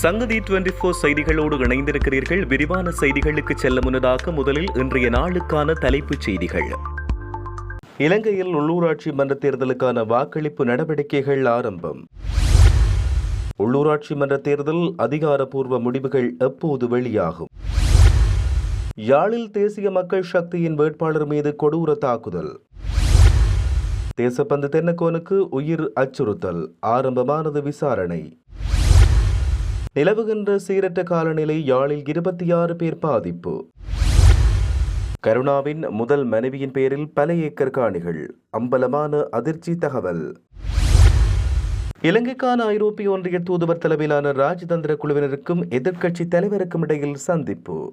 சங்கதி twenty four செய்திகளோடு இணைந்திருக்கிறீர்கள். விரிவான செய்திகளுக்கு செல்ல முன்னதாக முதலில் இன்றைய நாளுக்கான தலைப்புச் செய்திகள். இலங்கையில் உள்ளூராட்சி மன்ற தேர்தலுக்கான வாக்களிப்பு நடவடிக்கைகள் ஆரம்பம். உள்ளூராட்சி மன்ற தேர்தல் அதிகாரப்பூர்வ முடிவுகள் எப்போது வெளியாகும்? யாழில் தேசிய மக்கள் சக்தியின் வேட்பாளர் மீது கொடூர தாக்குதல். தேசப்பந்து தென்னக்கோனுக்கு உயிர் அச்சுறுத்தல். ஆரம்பமானது விசாரணை. நிலவுகின்ற சீரற்ற காலநிலை யாழில் இருபத்தி ஆறு பேர் பாதிப்பு. கருணாவின் முதல் மனைவியின் பெயரில் பல ஏக்கர் காணிகள். அம்பலமான அதிர்ச்சி தகவல். இலங்கைக்கான ஐரோப்பிய ஒன்றிய தூதுவர் தலைமையிலான ராஜதந்திர குழுவினருக்கும் எதிர்க்கட்சி தலைவருக்கும் இடையில் சந்திப்பு.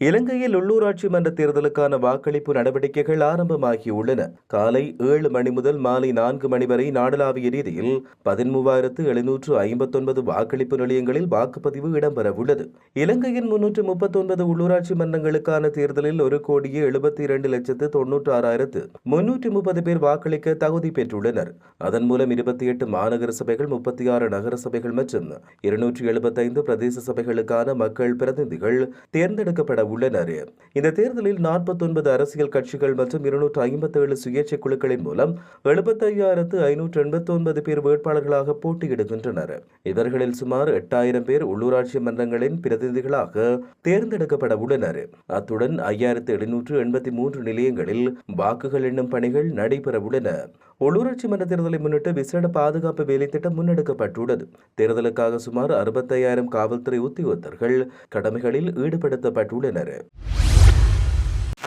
இலங்கையில் உள்ளூராட்சி மன்ற தேர்தலுக்கான வாக்களிப்பு நடவடிக்கைகள் ஆரம்பமாகியுள்ளன காலை ஏழு மணி முதல் மாலை நான்கு மணி வரை நாடளாவிய ரீதியில் பதிமூவாயிரத்து எழுநூற்று ஐம்பத்தொன்பது வாக்களிப்பு நிலையங்களில் வாக்குப்பதிவு இடம்பெறவுள்ளது இலங்கையின் முன்னூற்று முப்பத்தொன்பது உள்ளூராட்சி மன்றங்களுக்கான தேர்தலில் ஒரு கோடியே எழுபத்தி இரண்டு லட்சத்து தொன்னூற்று ஆறாயிரத்து முன்னூற்றி முப்பது பேர் வாக்களிக்க தகுதி பெற்றுள்ளனர். அதன் மூலம் இருபத்தி எட்டு மாநகர சபைகள் முப்பத்தி ஆறு நகர சபைகள் மற்றும் இருநூற்றி எழுபத்தைந்து பிரதேச சபைகளுக்கான மக்கள் பிரதிநிதிகள் தேர்ந்தெடுக்கப்பட உள்ளனர் இந்த தேர்தலில் நாற்பத்தொன்பது அரசியல் கட்சிகள் மற்றும் இருநூற்று ஐம்பத்தேழு சுயேட்சை குழுக்களின் மூலம் எழுபத்தையாயிரத்து ஐநூற்று எண்பத்தி ஒன்பது பேர் வேட்பாளர்களாக போட்டியிடுகின்றனர். இவர்களில் சுமார் எட்டாயிரம் பேர் உள்ளூராட்சி மன்றங்களின் பிரதிநிதிகளாக தேர்ந்தெடுக்கப்பட உள்ளனர். அத்துடன் ஐயாயிரத்து எழுநூற்று எண்பத்தி மூன்று நிலையங்களில் வாக்குகள் எண்ணும் பணிகள் நடைபெற உள்ளன. உள்ளூராட்சி மன்ற தேர்தலை முன்னிட்டு விசேட பாதுகாப்பு வேலைத்திட்டம் முன்னெடுக்கப்பட்டுள்ளது. தேர்தலுக்காக சுமார் அறுபத்தையாயிரம் காவல்துறை உத்தியோகத்தர்கள் கடமைகளில் ஈடுபடுத்தப்பட்டுள்ளனர்.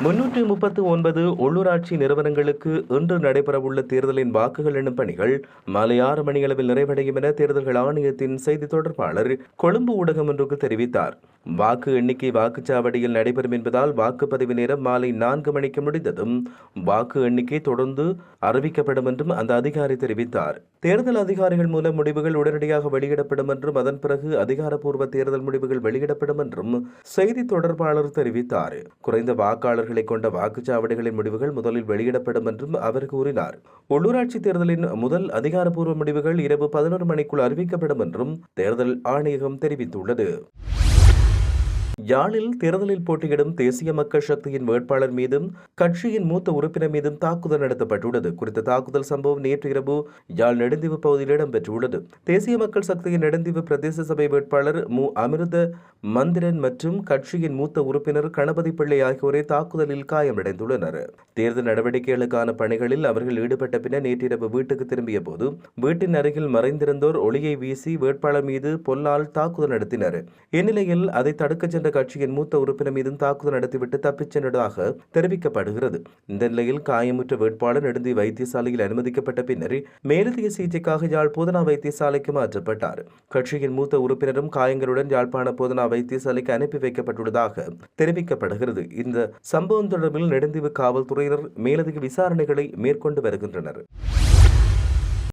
முன்னூற்றி முப்பத்து ஒன்பது உள்ளூராட்சி நிறுவனங்களுக்கு இன்று நடைபெறவுள்ள தேர்தலின் வாக்குகள் எண்ணும் பணிகள் மாலை ஆறு மணியளவில் நிறைவடையும் என தேர்தல்கள் ஆணையத்தின் செய்தி தொடர்பாளர் கொழும்பு ஊடகம் ஒன்றுக்கு தெரிவித்தார். வாக்கு எண்ணிக்கை வாக்குச்சாவடியில் நடைபெறும் என்பதால் வாக்குப்பதிவு நேரம் மாலை நான்கு மணிக்கு முடிந்ததும் வாக்கு எண்ணிக்கை தொடர்ந்து அறிவிக்கப்படும் என்றும் அந்த அதிகாரி தெரிவித்தார். தேர்தல் அதிகாரிகள் மூலம் முடிவுகள் உடனடியாக வெளியிடப்படும் என்றும் அதன் பிறகு அதிகாரப்பூர்வ தேர்தல் முடிவுகள் வெளியிடப்படும் என்றும் செய்தி தொடர்பாளர் தெரிவித்தார். குறைந்த வாக்காளர்களை கொண்ட வாக்குச்சாவடிகளின் முடிவுகள் முதலில் வெளியிடப்படும் என்றும் அவர் கூறினார். உள்ளூராட்சி தேர்தலின் முதல் அதிகாரப்பூர்வ முடிவுகள் இரவு பதினோரு மணிக்குள் அறிவிக்கப்படும் என்றும் தேர்தல் ஆணையகம் தெரிவித்துள்ளது. யாழில் தேர்தலில் போட்டியிடும் தேசிய மக்கள் சக்தியின் வேட்பாளர் மீதும் கட்சியின் மூத்த உறுப்பினர் மீதும் தாக்குதல் நடத்தப்பட்டுள்ளது. குறித்த தாக்குதல் சம்பவம் நேற்று இரவு யாழ் நெடுந்தீவு பகுதியில் இடம்பெற்றுள்ளது. தேசிய மக்கள் சக்தியின் நெடுந்தீவு பிரதேச சபை வேட்பாளர் மு. அமிர்த மந்திரன் மற்றும் கட்சியின் மூத்த உறுப்பினர் கணபதி பிள்ளை ஆகியோரே தாக்குதலில் காயமடைந்துள்ளனர். தேர்தல் நடவடிக்கைகளுக்கான பணிகளில் அவர்கள் ஈடுபட்ட பின்னர் நேற்றிரவு வீட்டுக்கு திரும்பிய போது வீட்டின் அருகில் மறைந்திருந்தோர் ஒளியை வீசி வேட்பாளர் மீது பொல்லால் தாக்குதல் நடத்தினர். இந்நிலையில் அதை தடுக்கச் சென்ற கட்சியின் மூத்த உறுப்பினர் மீதும் தாக்குதல் நடத்திவிட்டு தப்பிச் சென்றதாக தெரிவிக்கப்படுகிறது. இந்த நிலையில் காயமுற்ற வேட்பாளர் நெடுந்தி வைத்தியசாலையில் அனுமதிக்கப்பட்ட பின்னர் மேலதிக சிகிச்சைக்காக யாழ் போதனா வைத்தியசாலைக்கு மாற்றப்பட்டார். கட்சியின் மூத்த உறுப்பினரும் காயங்களுடன் யாழ்ப்பாண போதனா வைத்தியசாலைக்கு அனுப்பி வைக்கப்பட்டுள்ளதாக தெரிவிக்கப்படுகிறது. இந்த சம்பவம் தொடர்பில் நெடுந்தீவு காவல்துறையினர் மேலதிக விசாரணைகளை மேற்கொண்டு வருகின்றனர்.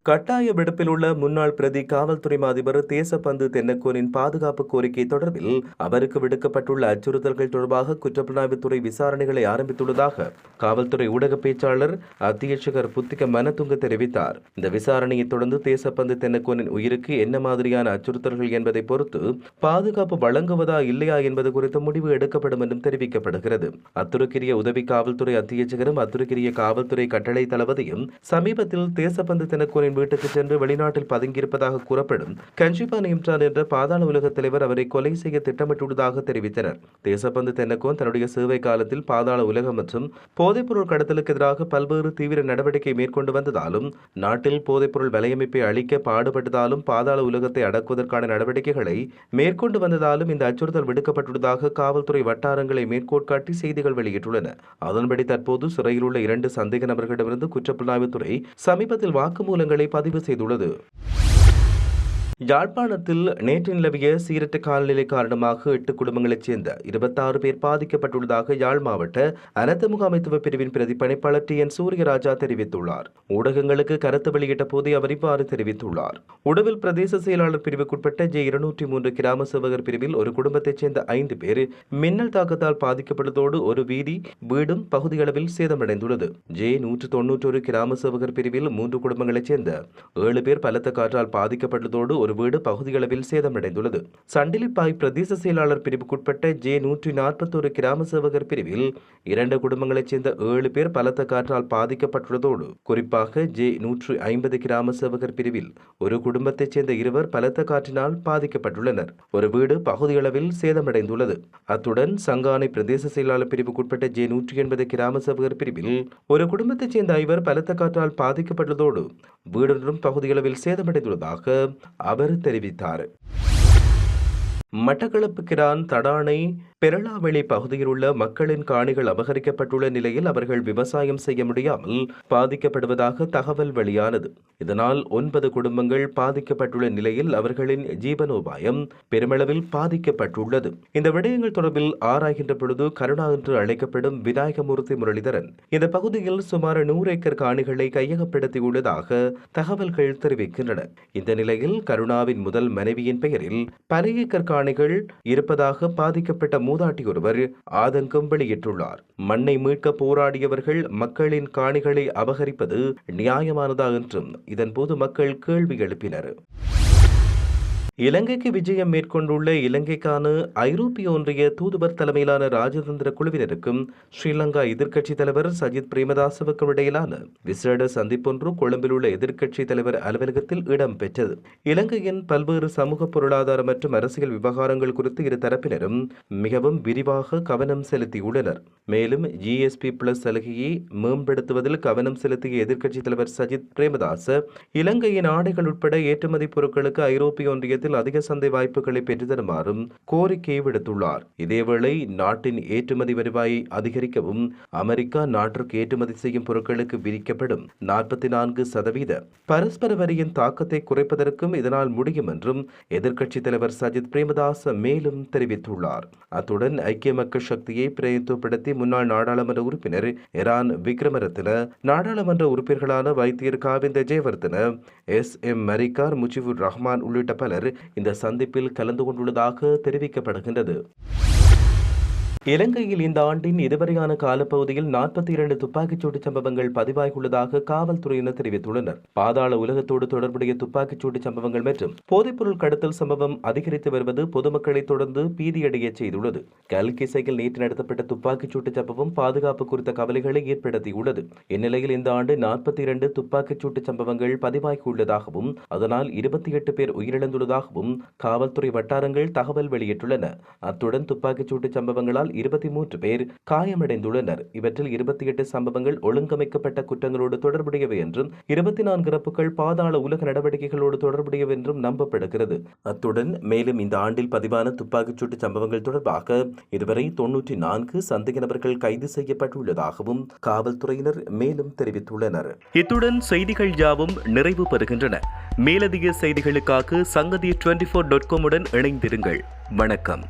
கட்டாய விடுப்பில் உள்ள முன்னாள் பிரதி காவல்துறை அதிபர் தேசப்பந்து தென்னக்கோனின் பாதுகாப்பு கோரிக்கை தொடர்பில் அவருக்கு விடுக்கப்பட்டுள்ள அச்சுறுத்தல்கள் தொடர்பாக குற்றப்புலனாய்வுத்துறை விசாரணைகளை ஆரம்பித்துள்ளதாக காவல்துறை ஊடக பேச்சாளர் அத்தியட்சகர் புத்திக மனதுங்க தெரிவித்தார். இந்த விசாரணையை தொடர்ந்து தேசப்பந்து தென்னக்கோனின் உயிருக்கு என்ன மாதிரியான அச்சுறுத்தல்கள் என்பதை பொறுத்து பாதுகாப்பு வழங்குவதா இல்லையா என்பது குறித்து முடிவு எடுக்கப்படும் என்றும் தெரிவிக்கப்படுகிறது. அத்துருக்கிரிய உதவி காவல்துறை அத்தியட்சகரும் அத்துருக்கிரிய காவல்துறை கட்டளை தளபதியும் சமீபத்தில் தேசப்பந்து தென்னக்கோனின் வீட்டுக்கு சென்று வெளிநாட்டில் பதுங்கியிருப்பதாக கூறப்படும் கஞ்சிபான் இம்ரான் என்ற பாதாள உலக தலைவர் அவரை கொலை செய்ய திட்டமிட்டுள்ளதாக தெரிவித்தனர். தேசப்பந்து தென்னக்கோன் தன்னுடைய சேவை காலத்தில் பாதாள உலகம் மற்றும் போதைப்பொருள் கடத்தலுக்கு எதிராக பல்வேறு தீவிர நடவடிக்கை மேற்கொண்டு வந்ததாலும் நாட்டில் போதைப்பொருள் வலையமைப்பை அழிக்க பாடுபட்டதாலும் பாதாள உலகத்தை அடக்குவதற்கான நடவடிக்கைகளை மேற்கொண்டு வந்ததாலும் இந்த அச்சுறுத்தல் விடுக்கப்பட்டுள்ளதாக காவல்துறை வட்டாரங்களை மேற்கோட்காட்டி செய்திகள் வெளியிட்டுள்ளன. அதன்படி தற்போது சிறையில் உள்ள இரண்டு சந்தேக நபர்களிடமிருந்து குற்றப்புலனாய்வுத்துறை சமீபத்தில் வாக்குமூலங்களை பதிவு செய்துள்ளது. யாழ்ப்பாணத்தில் நேற்று நிலவிய சீரற்ற காலநிலை காரணமாக எட்டு குடும்பங்களைச் சேர்ந்த இருபத்தாறு பேர் பாதிக்கப்பட்டுள்ளதாக யாழ் மாவட்ட அனர்த்த முகாமைத்துவ பிரிவின் பிரதி பணிப்பாளர் டி என் சூரியராஜா தெரிவித்துள்ளார். ஊடகங்களுக்கு கருத்து வெளியிட்ட போதே அவர் இவ்வாறு தெரிவித்துள்ளார். உடவில் பிரதேச செயலாளர் பிரிவுக்குட்பட்ட ஜே இருநூற்றி மூன்று கிராம சேவகர் பிரிவில் ஒரு குடும்பத்தைச் சேர்ந்த ஐந்து பேர் மின்னல் தாக்கத்தால் பாதிக்கப்பட்டதோடு ஒரு வீதி வீடும் பகுதியளவில் சேதமடைந்துள்ளது. ஜே நூற்று தொன்னூற்றொரு கிராம சேவகர் பிரிவில் மூன்று குடும்பங்களைச் சேர்ந்த ஏழு பேர் பலத்த காற்றால் பாதிக்கப்பட்டதோடு ஒரு வீடு பகுதியளவில் சேதமடைந்துள்ளது. சண்டிலிப்பாய் பிரதேச செயலாளர் பிரிவுக்குட்பட்ட ஜே நூற்றி நாற்பத்தோரு கிராம சேவகர் பிரிவில் இரண்டு குடும்பங்களைச் சேர்ந்த ஏழு பேர் பலத்த காற்றால் பாதிக்கப்பட்டுள்ளதோடு குறிப்பாக ஜே நூற்று ஐம்பது கிராம சேவகர் பிரிவில் ஒரு குடும்பத்தைச் சேர்ந்த இருவர் பலத்த காற்றினால் பாதிக்கப்பட்டுள்ளனர். ஒரு வீடு பகுதியளவில் சேதமடைந்துள்ளது. அத்துடன் சங்கானை பிரதேச செயலாளர் பிரிவுக்குட்பட்ட ஜே நூற்றி எண்பது கிராம சேவகர் பிரிவில் ஒரு குடும்பத்தைச் சேர்ந்த ஐவர் பலத்த காற்றால் பாதிக்கப்பட்டுள்ளதோடு வீடொன்றும் பகுதியளவில் சேதமடைந்துள்ளதாக அவர் தெரிவித்தார். மட்டக்களப்பு கிரான் தடானை பெரளாவெளி பகுதியில் உள்ள மக்களின் காணிகள் அபகரிக்கப்பட்டுள்ள நிலையில் அவர்கள் விவசாயம் செய்ய முடியாமல் பாதிக்கப்படுவதாக தகவல் வெளியானது. இதனால் ஒன்பது குடும்பங்கள் பாதிக்கப்பட்டுள்ள நிலையில் அவர்களின் ஜீவனோபாயம் பெருமளவில் பாதிக்கப்பட்டுள்ளது. இந்த விடயங்கள் தொடர்பில் ஆராய்கின்ற பொழுது கருணா என்று அழைக்கப்படும் விநாயகமூர்த்தி முரளிதரன் இந்த பகுதியில் சுமார் நூறு ஏக்கர் காணிகளை கையகப்படுத்தியுள்ளதாக தகவல்கள் தெரிவிக்கின்றன. இந்த நிலையில் கருணாவின் முதல் மனைவியின் பெயரில் பல ஏக்கர் காணிகள் இருப்பதாக பாதிக்கப்பட்ட மூதாட்டி ஒருவர் ஆதங்கம் வெளியிட்டுள்ளார். மண்ணை மீட்க போராடியவர்கள் மக்களின் காணிகளை அபகரிப்பது நியாயமானதா என்றும் இதன்போது மக்கள் கேள்வி எழுப்பினர். இலங்கைக்கு விஜயம் மேற்கொண்டுள்ள இலங்கைக்கான ஐரோப்பிய ஒன்றிய தூதுவர் தலைமையிலான ராஜதந்திர குழுவினருக்கும் ஸ்ரீலங்கா எதிர்க்கட்சித் தலைவர் சஜித் பிரேமதாசவுக்கும் இடையிலான விசேட சந்திப்பொன்று கொழும்பில் உள்ள எதிர்க்கட்சித் தலைவர் அலுவலகத்தில் இடம்பெற்றது. இலங்கையின் பல்வேறு சமூக பொருளாதார மற்றும் அரசியல் விவகாரங்கள் குறித்து இரு தரப்பினரும் மிகவும் விரிவாக கவனம் செலுத்தியுள்ளனர். மேலும் ஜிஎஸ்பி பிளஸ் சலுகையை மேம்படுத்துவதில் கவனம் செலுத்திய எதிர்க்கட்சித் தலைவர் சஜித் பிரேமதாச இலங்கையின் ஆடைகள் உட்பட ஏற்றுமதி பொருட்களுக்கு ஐரோப்பிய ஒன்றியத்தில் அதிக சந்தை வாய்ப்புகளை பெற்றுத்தருமாறும் கோரிக்கை விடுத்துள்ளார். இதேவேளை நாட்டின் ஏற்றுமதி வருவாயை அதிகரிக்கவும் அமெரிக்கா நாட்டிற்கு ஏற்றுமதி செய்யும் பொருட்களுக்கு விதிக்கப்படும் நாற்பத்தி நான்கு சதவீத பரஸ்பர வரியின் தாக்கத்தை குறைப்பதற்கும் இதனால் முடியும் என்றும் எதிர்க்கட்சித் தலைவர் சஜித் பிரேமதாஸ் மேலும் தெரிவித்துள்ளார். அத்துடன் ஐக்கிய மக்கள் சக்தியை பிரதித்துவப்படுத்தி முன்னாள் நாடாளுமன்ற உறுப்பினர் இரான் விக்ரமரத்ன நாடாளுமன்ற உறுப்பினர்களான வைத்தியர் காவிந்த ஜெயவர்தன எஸ் எம் மரிக்கார் முஜிபுர் ரஹ்மான் உள்ளிட்ட பலர் இந்த சந்திப்பில் கலந்து கொண்டுள்ளதாக தெரிவிக்கப்படுகின்றது. இலங்கையில் இந்த ஆண்டின் இதுவரையான காலப்பகுதியில் நாற்பத்தி இரண்டு துப்பாக்கிச்சூடு சம்பவங்கள் பதிவாகியுள்ளதாக காவல்துறையினர் தெரிவித்துள்ளனர். பாதாள உலகத்தோடு தொடர்புடைய துப்பாக்கிச்சூடு சம்பவங்கள் மற்றும் போதைப்பொருள் கடத்தல் சம்பவம் அதிகரித்து வருவது பொதுமக்களை தொடர்ந்து பீதியடையச் செய்துள்ளது. கல்கிசையில் நேற்று நடத்தப்பட்ட துப்பாக்கிச்சூட்டு சம்பவம் பாதுகாப்பு குறித்த கவலைகளை ஏற்படுத்தியுள்ளது. இந்நிலையில் இந்த ஆண்டு நாற்பத்தி இரண்டு துப்பாக்கிச்சூட்டு சம்பவங்கள் பதிவாகியுள்ளதாகவும் அதனால் இருபத்தி எட்டு பேர் உயிரிழந்துள்ளதாகவும் காவல்துறை வட்டாரங்கள் தகவல் வெளியிட்டுள்ளன. அத்துடன் துப்பாக்கிச்சூட்டு சம்பவங்களால் இருபத்தி மூன்று பேர் காயமடைந்துள்ளனர். இவற்றில் இருபத்தி எட்டு சம்பவங்கள் ஒழுங்கமைக்கப்பட்ட குற்றங்களோடு தொடர்புடையவை என்றும் இருபத்தி நான்கு இறப்புகள் பாதாள உலக நடவடிக்கைகளோடு தொடர்புடையவை என்றும் நம்பப்படுகிறது. அத்துடன் மேலும் இந்த ஆண்டில் பதிவான துப்பாக்கிச்சூட்டு சம்பவங்கள் தொடர்பாக இதுவரை தொன்னூற்றி நான்கு சந்தேக நபர்கள் கைது செய்யப்பட்டுள்ளதாகவும் காவல்துறையினர் மேலும் தெரிவித்துள்ளனர். இத்துடன் செய்திகள் யாவும் நிறைவு பெறுகின்றன. மேலதிக செய்திகளுக்காக சங்கதி டுவெண்டி ஃபோர் டாட் காமுடன் இணைந்திருங்கள். வணக்கம்.